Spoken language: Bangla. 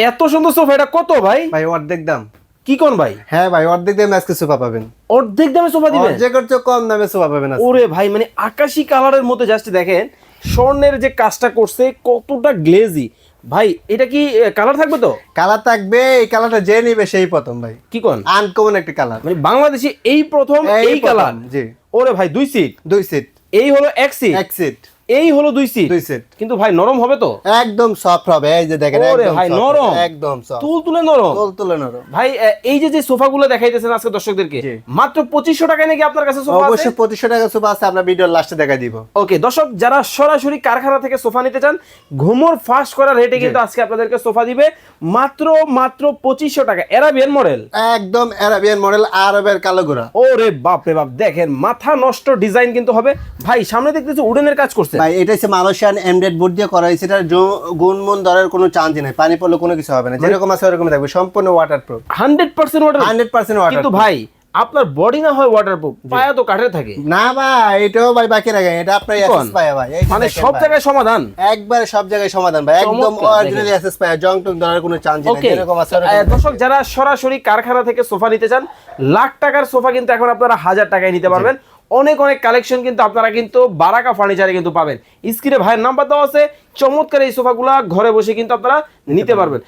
এত সুন্দর সোফা এটা কত ভাই? ভাই অর্ধেক দাম। কি কোন ভাই? হ্যাঁ ভাই অর্ধেক দামে আজকে সোফা পাবেন। অর্ধেক দামে সোফা দিবেন? অর্ধেকের চেয়ে কম দামে সোফা পাবেন ওরে ভাই মানে আকাশি কালারের মধ্যে জাস্ট দেখেন স্বর্ণের যে কাজটা করছে কতটা গ্লেজি ভাই এটা কি কালার থাকবে তো? কালার থাকবে এই কালারটা যে নিবে সেই প্রথম ভাই। কি কোন? আনকমন একটা কালার মানে বাংলাদেশে এই প্রথম এই এই কালার জি। ওরে ভাই দুই সিট দুই সিট এই হলো এক সিট এক সিট এই হলো দুই সিট দুই সিট কিন্তু ভাই নরম হবে তো? একদম সফট হবে এই যে দেখেন একদম ভাই, নরম। একদম সফট তুল তুলে নরম। তোল তুলে নরম। ভাই এই যে যে সোফাগুলো দেখাইতেছেন আজকে দর্শকদেরকে মাত্র পঁচিশশো টাকায় নাকি আপনার কাছে সোফা আছে? অবশ্যই পঁচিশশো টাকা সোফা আছে আমরা ভিডিওর লাস্টে দেখা দিব। ওকে দর্শক যারা সরাসরি কারখানা থেকে সোফা নিতে চান ঘুমোর ফাস্ট করা রেটে কিন্তু আজকে আপনাদেরকে সোফা দিবে মাত্র মাত্র পঁচিশশো টাকা। এরাবিয়ান মডেল একদম অ্যারাবিয়ান মডেল আরবের কালো গোড়া। ওরে বাপ রে বাপ দেখেন মাথা নষ্ট ডিজাইন কিন্তু হবে। ভাই সামনে দেখতেছি উডেনের কাজ করছে। ভাই এটা হচ্ছে মালয়েশিয়ান এমডেড বোর্ড দিয়ে করা হয়েছে এটার জো- গুণমন দরের কোনো চান্স নাই পানি পড়লে কোনো কিছু হবে না যেরকম আছে ওরকম থাকবে সম্পূর্ণ waterproof hundred percent water hundred percent water কিন্তু ভাই আপনার বডি না হয় ওয়াটার প্রুফ পায়া তো কাঠের থাকে। না ভাই এটাও ভাই বাকি রাখে এটা আপনার? অ্যাসেস পায় ভাই মানে সব জায়গায় সমাধান? একবারে সব জায়গায় সমাধান ভাই একদম অরিজিনাল অ্যাসেস পায় জং টং ধরার কোনো চান্স নেই ওকে যেরকম আছে দর্শক যারা সরাসরি কারখানা থেকে সোফা নিতে চান লাখ টাকার সোফা কিন্তু এখন আপনারা হাজার টাকায় নিতে পারবেন। অনেক অনেক কালেকশন কিন্তু আপনারা কিন্তু বারাকা ফার্নিচারে কিন্তু পাবেন। স্ক্রিনে ভাইয়ের নাম্বার দেওয়া আছে চমৎকার এই সোফাগুলা ঘরে বসে কিন্তু আপনারা নিতে পারবেন।